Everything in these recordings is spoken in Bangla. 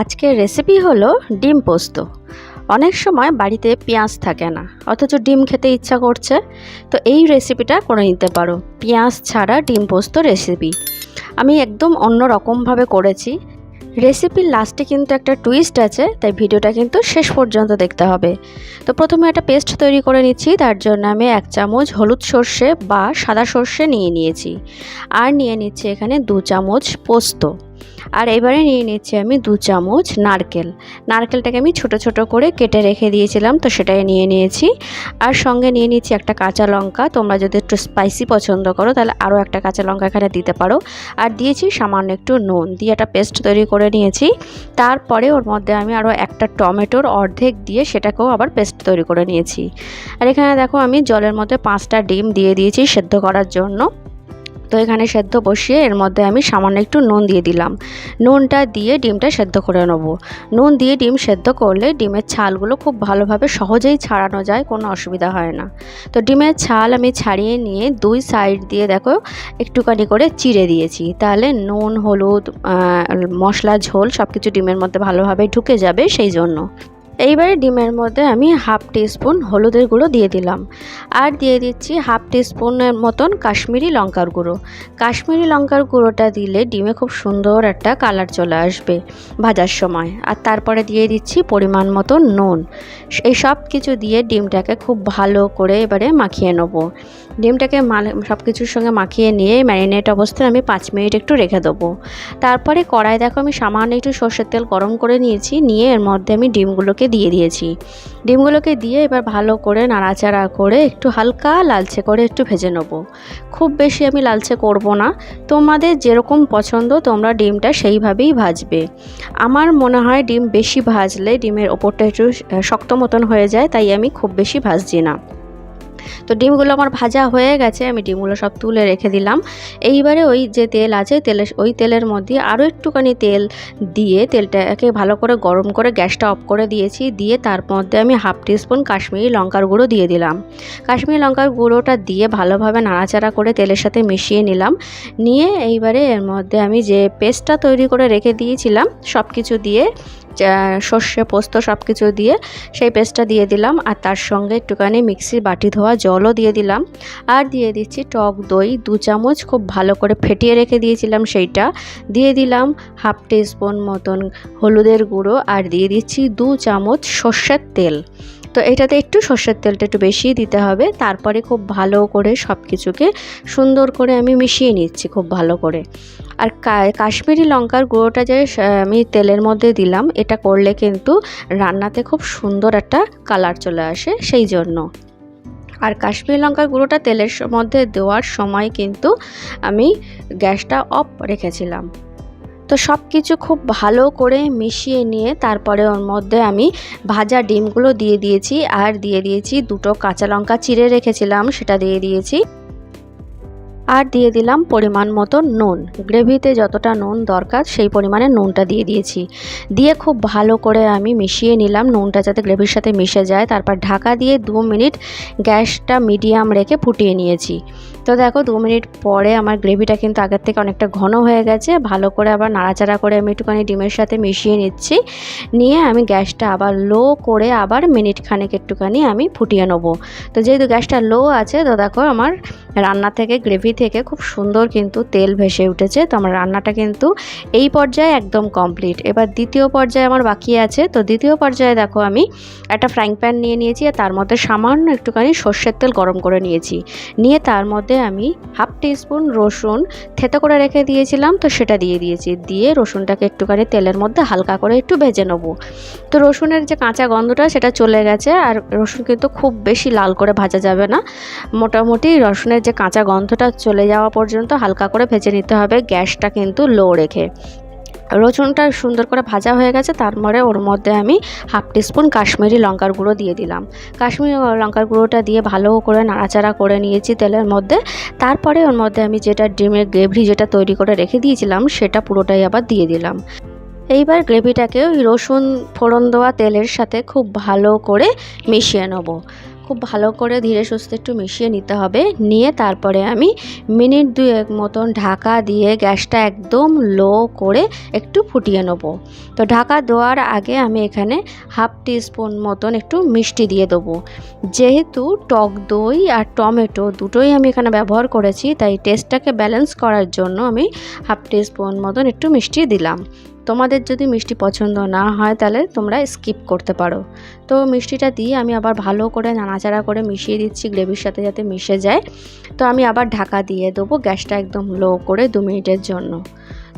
আজকের রেসিপি হলো ডিম পোস্ত। অনেক সময় বাড়িতে পেঁয়াজ থাকে না, অথচ ডিম খেতে ইচ্ছা করছে, তো এই রেসিপিটা করে নিতে পারো। পেঁয়াজ ছাড়া ডিম পোস্ত রেসিপি আমি একদম অন্য রকমভাবে করেছি। রেসিপির লাস্টে কিন্তু একটা টুইস্ট আছে, তাই ভিডিওটা কিন্তু শেষ পর্যন্ত দেখতে হবে। তো প্রথমে একটা পেস্ট তৈরি করে নিচ্ছি, তার জন্য আমি এক চামচ হলুদ সর্ষে বা সাদা সর্ষে নিয়ে নিয়েছি। আর নিয়ে নিচ্ছি এখানে দু চামচ পোস্ত। আর এবারে নিয়ে নিচ্ছি আমি দু চামচ নারকেল। নারকেলটাকে আমি ছোট ছোট করে কেটে রেখে দিয়েছিলাম, তো সেটাই নিয়ে নিয়েছি। আর সঙ্গে নিয়ে নিচ্ছি একটা কাঁচা লঙ্কা। তোমরা যদি একটু স্পাইসি পছন্দ করো, তাহলে আরও একটা কাঁচা লঙ্কা এখানে দিতে পারো। আর দিয়েছি সামান্য একটু নুন, দিয়ে একটা পেস্ট তৈরি করে নিয়েছি। তারপরে ওর মধ্যে আমি আরও একটা টমেটোর অর্ধেক দিয়ে সেটাকেও আবার পেস্ট তৈরি করে নিয়েছি। আর এখানে দেখো আমি জলের মধ্যে পাঁচটা ডিম দিয়ে দিয়েছি সেদ্ধ করার জন্য। তো এখানে সেদ্ধ বসিয়ে এর মধ্যে আমি সামান্য একটু নুন দিয়ে দিলাম। নুনটা দিয়ে ডিমটা সেদ্ধ করে নেব। নুন দিয়ে ডিম সেদ্ধ করলে ডিমের ছালগুলো খুব ভালোভাবে সহজেই ছাড়ানো যায়, কোনো অসুবিধা হয় না। তো ডিমের ছাল আমি ছাড়িয়ে নিয়ে দুই সাইড দিয়ে দেখো একটুখানি করে চিড়ে দিয়েছি। তাহলে নুন, হলুদ মশলা, ঝোল সব কিছু ডিমের মধ্যে ভালোভাবে ঢুকে যাবে সেই জন্য। এইবারে ডিমের মধ্যে আমি হাফ টিস্পুন হলুদের গুঁড়ো দিয়ে দিলাম। আর দিয়ে দিচ্ছি হাফ টিস্পুনের মতন কাশ্মীরি লঙ্কার গুঁড়ো। কাশ্মীরি লঙ্কার গুঁড়োটা দিলে ডিমে খুব সুন্দর একটা কালার চলে আসবে ভাজার সময়। আর তারপরে দিয়ে দিচ্ছি পরিমাণ মতো নুন। এই সব কিছু দিয়ে ডিমটাকে খুব ভালো করে এবারে মাখিয়ে নেব। ডিমটাকে সব কিছুর সঙ্গে মাখিয়ে নিয়ে ম্যারিনেট অবস্থায় আমি পাঁচ মিনিট একটু রেখে দেবো। তারপরে কড়াই, দেখো আমি সামান্য একটু সর্ষের তেল গরম করে নিয়েছি। নিয়ে এর মধ্যে আমি ডিমগুলোকে দিয়ে দিয়েছি। ডিমগুলোকে দিয়ে এবার ভালো করে নাড়াচাড়া করে একটু হালকা লালচে করে একটু ভেজে নেব। খুব বেশি আমি লালচে করব না। তোমাদের যেরকম পছন্দ তোমরা ডিমটা সেইভাবেই ভাজবে। আমার মনে হয় ডিম বেশি ভাজলে ডিমের ওপরটা একটু শক্ত মতন হয়ে যায়, তাই আমি খুব বেশি ভাজছি না। তো ডিমগুলো আমার ভাজা হয়ে গেছে, আমি ডিমগুলো সব তুলে রেখে দিলাম। এইবারে ওই যে তেল আছে তেলের ওই তেলের মধ্যে আরও একটুখানি তেল দিয়ে তেলটাকে ভালো করে গরম করে গ্যাসটা অফ করে দিয়েছি, দিয়ে তার মধ্যে আমি হাফ টিস্পুন কাশ্মীরি লঙ্কার গুঁড়ো দিয়ে দিলাম। কাশ্মীরি লঙ্কার গুঁড়োটা দিয়ে ভালোভাবে নাড়াচাড়া করে তেলের সাথে মিশিয়ে নিলাম। নিয়ে এইবারে এর মধ্যে আমি যে পেস্টটা তৈরি করে রেখে দিয়েছিলাম সব কিছু দিয়ে সর্ষে পোস্ত সব কিছু দিয়ে, সেই পেস্টটা দিয়ে দিলাম। আর তার সঙ্গে একটুখানি মিক্সির বাটি ধোয়া জলও দিয়ে দিলাম। আর দিয়ে দিচ্ছি টক দই। দু চামচ খুব ভালো করে ফেটিয়ে রেখে দিয়েছিলাম সেইটা। দিয়ে দিলাম হাফ স্পুন মতন হলুদের গুঁড়ো আর দিয়ে দিচ্ছি দু চামচ সর্ষের তেল। তো এটাতে একটু সর্ষের তেলটা একটু বেশি দিতে হবে। তারপরে খুব ভালো করে সব কিছুকে সুন্দর করে আমি মিশিয়ে নিচ্ছি খুব ভালো করে। আর কাশ্মীরি লঙ্কার গুঁড়োটা যে আমি তেলের মধ্যে দিলাম, এটা করলে কিন্তু রান্নাতে খুব সুন্দর একটা কালার চলে আসে, সেই জন্য। আর কাশ্মীর লঙ্কার গুঁড়োটা তেলের মধ্যে দেওয়ার সময় কিন্তু আমি গ্যাসটা অফ রেখেছিলাম। তো সব কিছু খুব ভালো করে মিশিয়ে নিয়ে তারপরে ওর মধ্যে আমি ভাজা ডিমগুলো দিয়ে দিয়েছি, আর দিয়ে দিয়েছি দুটো কাঁচা লঙ্কা চিড়ে রেখেছিলাম, সেটা দিয়ে দিয়েছি। আর দিয়ে দিলাম পরিমাণ মতো নুন। গ্রেভিতে যতটা নুন দরকার, সেই পরিমাণে নুনটা দিয়ে দিয়েছি। দিয়ে খুব ভালো করে আমি মিশিয়ে নিলাম নুনটা যাতে গ্রেভির সাথে মিশে যায়। তারপর ঢাকা দিয়ে দু মিনিট গ্যাসটা মিডিয়াম রেখে ফুটিয়ে নিয়েছি। তো দেখো, দু মিনিট পরে আমার গ্রেভিটা কিন্তু আগের থেকে অনেকটা ঘন হয়ে গেছে। ভালো করে আবার নাড়াচাড়া করে আমি একটুখানি ডিমের সাথে মিশিয়ে নিচ্ছি। নিয়ে আমি গ্যাসটা আবার লো করে আবার মিনিট খানেক একটুখানি আমি ফুটিয়ে নেব। তো যেহেতু গ্যাসটা লো আছে, তো দেখো আমার রান্না থেকে গ্রেভি থেকে খুব সুন্দর কিন্তু তেল ভেসে উঠেছে। তো আমার রান্নাটা কিন্তু এই পর্যায়ে একদম কমপ্লিট এবার দ্বিতীয় পর্যায়ে আমার বাকি আছে। তো দ্বিতীয় পর্যায়ে দেখো আমি একটা ফ্রাইং প্যান নিয়ে নিয়েছি আর তার মধ্যে সামান্য একটুখানি সর্ষের তেল গরম করে নিয়েছি। নিয়ে তার মধ্যে আমি হাফ টিস্পুন রসুন থেতো করে রেখে দিয়েছিলাম। তো সেটা দিয়ে দিয়েছি। দিয়ে রসুনটাকে একটুখানি তেলের মধ্যে হালকা করে একটু ভেজে নেব। তো রসুনের যে কাঁচা গন্ধটা সেটা চলে গেছে আর রসুন কিন্তু খুব বেশি লাল করে ভাজা যাবে না। মোটামুটি রসুনের যে কাঁচা গন্ধটা চলে যাওয়া পর্যন্ত হালকা করে ভেজে নিতে হবে গ্যাসটা কিন্তু লো রেখে। রসুনটা সুন্দর করে ভাজা হয়ে গেছে, তারপরে ওর মধ্যে আমি হাফ টিস্পুন কাশ্মীরি লঙ্কার গুঁড়ো দিয়ে দিলাম। কাশ্মীরি লঙ্কার গুঁড়োটা দিয়ে ভালো করে নাড়াচাড়া করে নিয়েছি তেলের মধ্যে। তারপরে ওর মধ্যে আমি যেটা ডিমের গ্রেভি যেটা তৈরি করে রেখে দিয়েছিলাম, সেটা পুরোটাই আবার দিয়ে দিলাম। এইবার গ্রেভিটাকে ওই রসুন ফোড়ন দেওয়া তেলের সাথে খুব ভালো করে মিশিয়ে নেব। খুব ভালো করে ধীরে সুস্থে একটু মিশিয়ে নিতে হবে। নিয়ে তারপরে আমি মিনিট দুয়েক মতন ঢাকা দিয়ে গ্যাসটা একদম লো করে একটু ফুটিয়ে নেব। তো ঢাকা দেওয়ার আগে আমি এখানে হাফ টি স্পুন মতন একটু মিষ্টি দিয়ে দেবো। যেহেতু টক দই আর টমেটো দুটোই আমি এখানে ব্যবহার করেছি, তাই টেস্টটাকে ব্যালেন্স করার জন্য আমি হাফ টি স্পুন মতন একটু মিষ্টি দিলাম। তোমাদের যদি মিষ্টি পছন্দ না হয় তাহলে তোমরা স্কিপ করতে পারো। তো মিষ্টিটা দিয়ে আমি আবার ভালো করে নাড়াচাড়া করে মিশিয়ে দিচ্ছি, গ্রেভির সাথে যাতে মিশে যায়। তো আমি আবার ঢাকা দিয়ে দেবো গ্যাসটা একদম লো করে দু মিনিটের জন্য।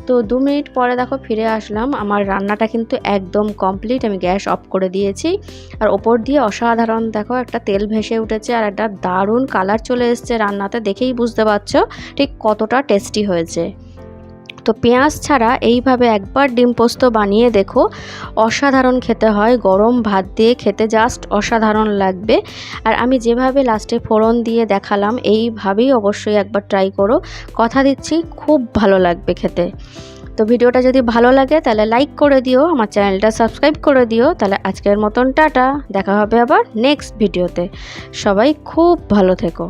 তো দু মিনিট পরে দেখো ফিরে আসলাম, আমার রান্নাটা কিন্তু একদম কমপ্লিট আমি গ্যাস অফ করে দিয়েছি। আর ওপর দিয়ে অসাধারণ দেখো একটা তেল ভেসে উঠেছে আর একটা দারুণ কালার চলে এসছে রান্নাতে, দেখেই বুঝতে পারছ ঠিক কতটা টেস্টি হয়েছে। তো পেঁয়াজ ছাড়া এইভাবে একবার ডিম পোস্ত বানিয়ে দেখো। অসাধারণ খেতে হয়, গরম ভাত দিয়ে খেতে জাস্ট অসাধারণ লাগবে। আর আমি যেভাবে লাস্টে ফোড়ন দিয়ে দেখালাম, এইভাবেই অবশ্যই একবার ট্রাই করো। কথা দিচ্ছি, খুব ভালো লাগবে খেতে। তো ভিডিওটা যদি ভালো লাগে, তাহলে লাইক করে দিও, আমার চ্যানেলটা সাবস্ক্রাইব করে দিও। তাহলে আজকের মতন টাটা, দেখা হবে আবার নেক্সট ভিডিওতে সবাই খুব ভালো থেকো।